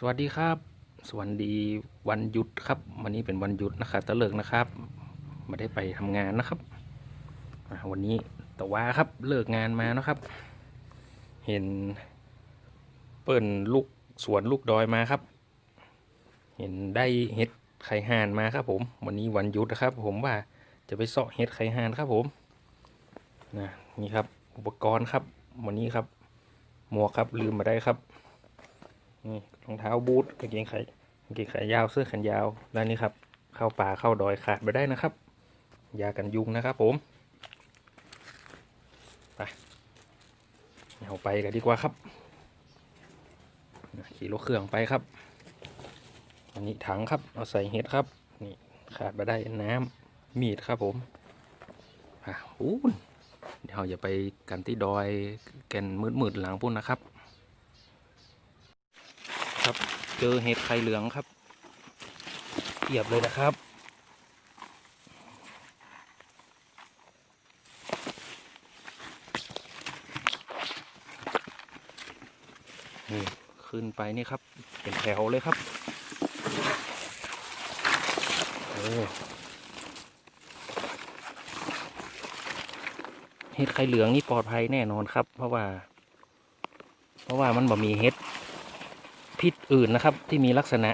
สวัสดีครับ สวัสดีวันหยุดครับ วันนี้เป็นวันหยุดนะครับตะเลิกนะครับไม่ได้ไปทำงานนะครับวันนี้แต่ว่าครับเลิกงานมานะครับ เห็นเปิ้นลูกสวนลูกดอยมาครับ เห็นได้เห็ดไข่ห่านมาครับ ผม วันนี้วันหยุดนะครับ ผมว่าจะไปเสาะเห็ดไข่ห่านครับผมนะนี่ครับ อุปกรณ์ครับ วันนี้ครับ หมวกครับลืมมาได้ครับ นี่รองเท้าบูทกางเกงขากางเกงขายาวเสื้อแขนยาวแล้วนี่ครับ เข้าป่าเข้าดอยขาดไปได้นะครับ ยากันยุงนะครับ ผมไปเอาไปกันดีกว่าครับขี่รถเครื่องไปครับ อันนี้ถังครับ เอาใส่เห็ดครับ นี่ขาดไปได้น้ำมีดครับผมอะอู้นเดี๋ยวเราอย่าไปกันที่ดอยแกนมืดๆหลังพุ่นนะครับ ครับ เจอเห็ดไข่เหลืองครับเทียบเลยนะครับ นี่ ขึ้นไปนี่ครับ เป็นแถวเลยครับ โอ้เห็ดไข่เหลืองนี่ปลอดภัยแน่นอนครับ เพราะว่า เพราะว่ามันบ่มีเห็ด พิษอื่นนะครับ ที่มีลักษณะ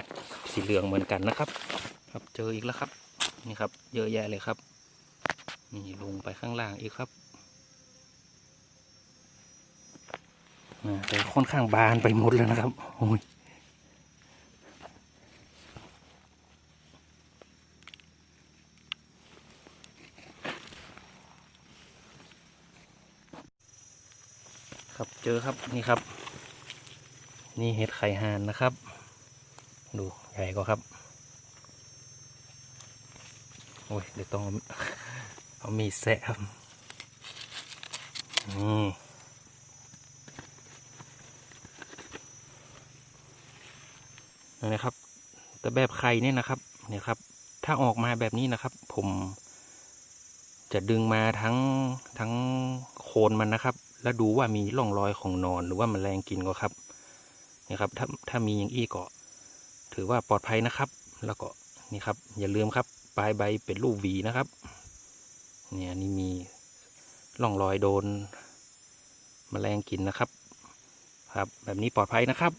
สีเหลืองเหมือนกันนะครับ ครับเจออีกแล้วครับ นี่ครับ เยอะแยะเลยครับ นี่ลงไปข้างล่างอีกครับอ่าแต่ค่อนข้างบานไปหมดเลยนะครับโอ้ยครับเจอครับนี่ครับ นี่เห็ดไข่ห่านนะครับ ดูใหญ่ก็ครับ โอ้ยเดี๋ยวต้องเอามีดแสะครับนี่นี่นะครับ แต่แบบไข่เนี่ยนะครับเนี่ยครับ ถ้าออกมาแบบนี้นะครับ ผมจะดึงมาทั้งทั้งโคนมันนะครับ แล้วดูว่ามีร่องรอยของนอนหรือว่ามแมลงกินก็ครับ นี่ครับถ้าถ้ามีอย่างอี้ก็ถือว่าปลอดภัยนะครับ แล้วก็นี่ครับ อย่าลืมครับ ปลายใบเป็นรูปวีนะครับ เนี่ยนี่มีร่องรอยโดนแมลงกินนะครับ ครับแบบนี้ปลอดภัยนะครับ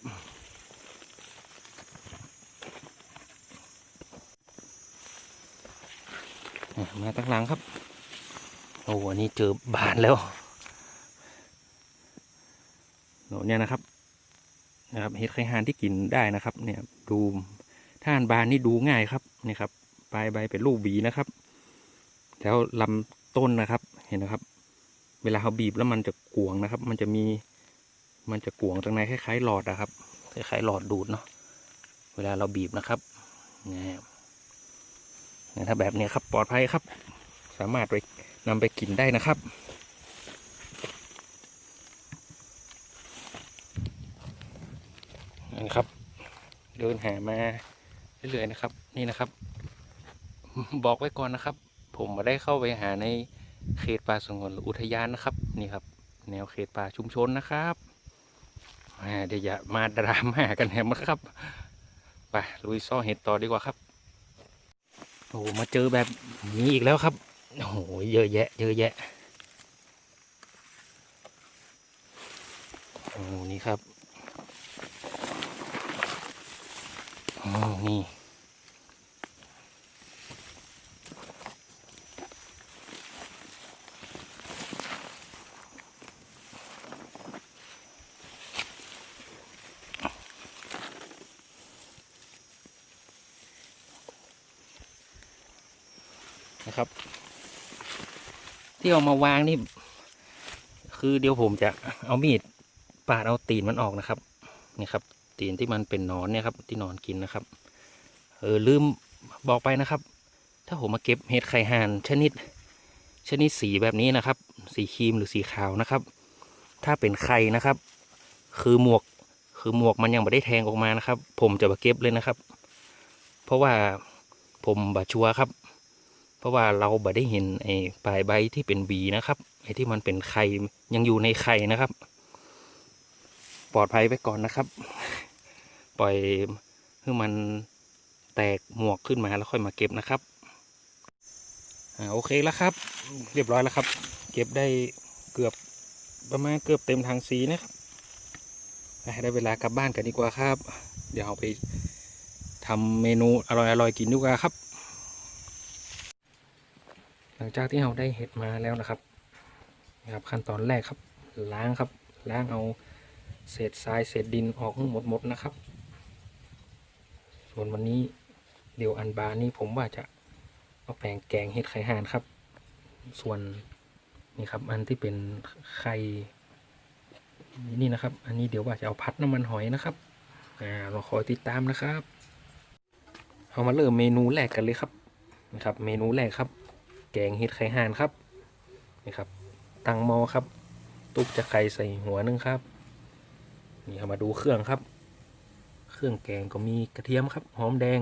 มาตั้งหลังครับ โอ้อันนี้เจอบานแล้วโน่เนี่ยนะครับ นะครับเห็ดไข่หานที่กินได้นะครับ เนี่ยดูถ้าอ่านบานนี่ดูง่ายครับนี่ครับปลายใบเป็นรูปวีนะครับ แล้วลำต้นนะครับเห็นนะครับ เวลาเขาบีบแล้วมันจะกวงนะครับ มันจะมีมันจะกวงตรงในคล้ายๆหลอดนะครับคล้ายๆหลอดดูดเนาะเวลาเราบีบนะครับเนี่ยถ้าแบบนี้ครับปลอดภัยครับ สามารถไปนำไปกินได้นะครับ นะครับ เดินหามาเรื่อยๆนะครับ นี่นะครับ บอกไว้ก่อนนะครับ ผมมาได้เข้าไปหาในเขตป่าสงวนหรืออุทยานนะครับ นี่ครับ แนวเขตป่าชุมชนนะครับเดี๋ยวอย่ามาดราม่ากันแฮมนะครับไปลุยซ่อเห็ดต่อดีกว่าครับโอ้มาเจอแบบนี้อีกแล้วครับโอ้โหเยอะแยะ เยอะแยะโอ้นี่ครับ อ๋อ นี่นะครับ ที่เอามาวางนี่ คือเดี๋ยวผมจะเอามีดปาดเอาตีนมันออกนะครับ นี่ครับ ตีนที่มันเป็นหนอนเนี่ยครับที่นอนกินนะครับ เออลืมบอกไปนะครับ ถ้าผมมาเก็บเห็ดไข่ห่านชนิด ชนิดสีแบบนี้นะครับ สีครีมหรือสีขาวนะครับ ถ้าเป็นไข่นะครับ คือหมวกคือหมวกมันยังไม่ได้แทงออกมานะครับ ผมจะมาเก็บเลยนะครับ เพราะว่าผมบาชัวครับ เพราะว่าเราบ่ได้เห็นไอ้ปลายใบที่เป็นบีนะครับไอ้ที่มันเป็นไข่ยังอยู่ในไข่นะครับ ปลอดภัยไปก่อนนะครับ ปล่อยให้มันแตกหมวกขึ้นมาแล้วค่อยมาเก็บนะครับอ่าโอเคแล้วครับ เรียบร้อยแล้วครับ เก็บได้เกือบประมาณเกือบเต็มทางสีนะครับได้เวลากลับบ้านกันดีกว่าครับ เดี๋ยวเอาไปทำเมนูอร่อยๆกินดีกว่าครับ หลังจากที่เราได้เห็ดมาแล้วนะครับนะครับ ขั้นตอนแรกครับ ล้างครับ ล้างเอาเศษทรายเศษดินออกให้หมดหมดนะครับ ส่วนวันนี้เดี๋ยวอันบาร์นี่ผมว่าจะเอาแปลงแกงเห็ดไข่ห่านครับ ส่วนนี่ครับอันที่เป็นไข่นี่นะครับ อันนี้เดี๋ยวว่าจะเอาพัดน้ำมันหอยนะครับอ่าเราคอยติดตามนะครับเอามาเริ่มเมนูแรกกันเลยครับนะครับ เมนูแรกครับ แกงเห็ดไข่ห่านครับนี่ครับ ตังหมอครับ ตุ๊กจะไข่ใส่หัวหนึงครับ นี่ครับมาดูเครื่องครับ เครื่องแกงก็มีกระเทียมครับ หอมแดง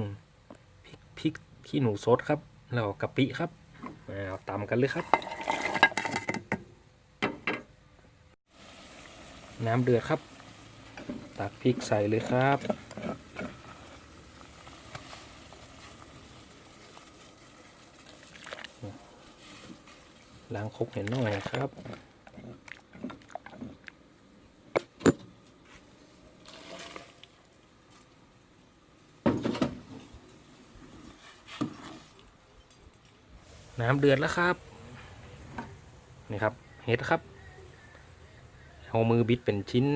พริกพริกขี้หนูสดครับ แล้วกะปิครับมาเอาตำกันเลยครับ น้ำเดือดครับ ตักพริกใส่เลยครับล้างครกเห็นหน่อยครับ น้ำเดือดแล้วครับ นี่ครับเห็ดครับเอามือบิดเป็นชิ้น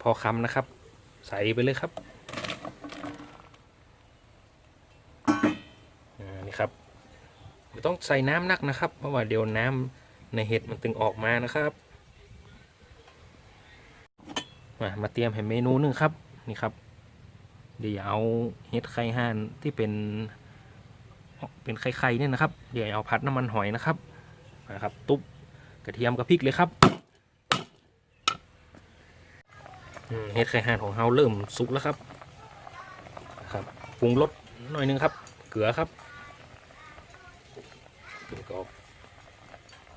พอคำนะครับ ใส่ไปเลยครับนี่ครับไม่ต้องใส่น้ำนักนะครับ เพราะว่าเดี๋ยวน้ำในเห็ดมันตึงออกมานะครับมามาเตรียมให้เมนูหนึ่งครับ นี่ครับ เดี๋ยวเอาเห็ดไข่ห่านที่เป็น เป็นไข่ๆเนี่ยนะครับเดี๋ยวเอาพัดน้ำมันหอยนะครับนะครับ ตุ๊บกระเทียมกับพริกเลยครับอืมเห็ดไข่ห่านของเราเริ่มสุกแล้วครับนะครับปรุงรสหน่อยนึงครับ เกลือครับแล้วก็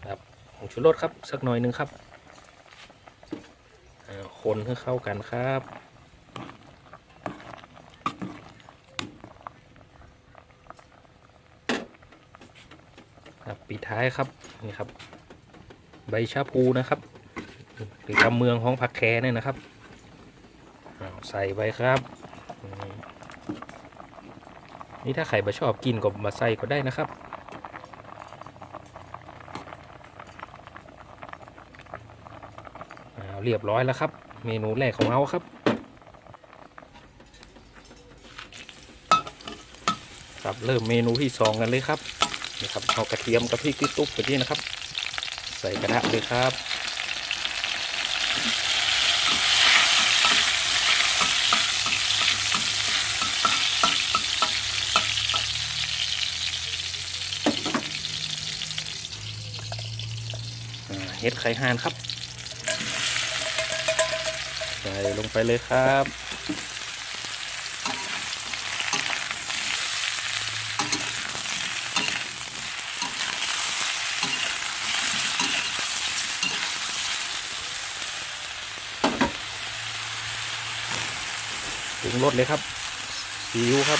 ครับผงชูรสครับสักหน่อยนึงครับคนให้เข้ากันครับ ครับ ปิดท้ายครับนี่ครับ ใบชาพูนะครับหรือคำเมืองของผักแคเนี่ยนะครับอ้าใส่ไปครับ นี่ถ้าใครมาชอบกินก็มาใส่ก็ได้นะครับอ้าเรียบร้อยแล้วครับ เมนูแรกของเราครับครับเริ่มเมนูที่สองกันเลยครับ นี่ครับเอากระเทียมกับพริกที่ตุ๊บไปที่นะครับ ใส่กระทะเลยครับเห็ดไข่ห่านครับ ใส่ลงไปเลยครับ ปรุงรสเลยครับซีอิ๊วครับ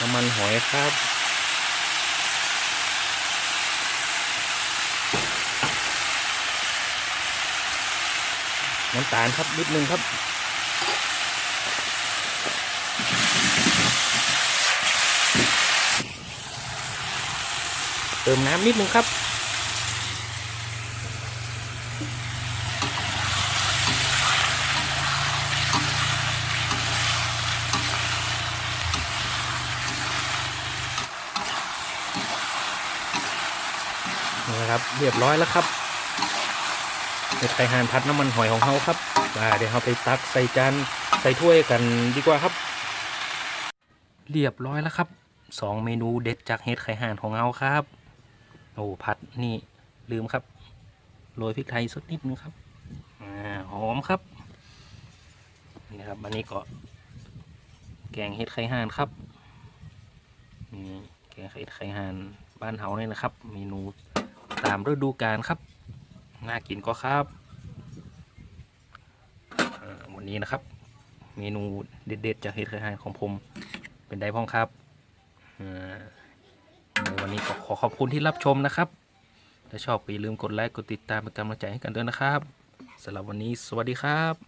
น้ำมันหอยครับน้ำตาลครับนิดนึงครับเติมน้ำนิดนึงครับ นะครับ เรียบร้อยแล้วครับเห็ดไข่ห่านพัดน้ำมันหอยของเขาครับเดี๋ยวเราไปตักใส่จานใส่ถ้วยกันดีกว่าครับ เรียบร้อยแล้วครับสองเมนูเด็ดจากเห็ดไข่ห่านของเราครับโอ้ผัดนี่ลืมครับโรยพริกไทยสักนิดนึงครับอหอมครับนี่ครับอันนี้ก็ แกงเห็ดไข่ห่านครับนี่แกงเห็ดไข่ห่านบ้านเฮาเนี่ยนะครับ เมนู ตามฤดูกาลครับ น่ากินก็ครับวันนี้นะครับ เมนูเด็ดๆจากเฮ็ดไข่ห่านของผมเป็นไดพ้องครับอ่าในวันนี้ขอขอบคุณที่รับชมนะครับ ถ้าชอบก็อย่าลืมกดไลค์กดติดตามเป็นกำลังใจให้กันด้วยนะครับสำหรับวันนี้สวัสดีครับ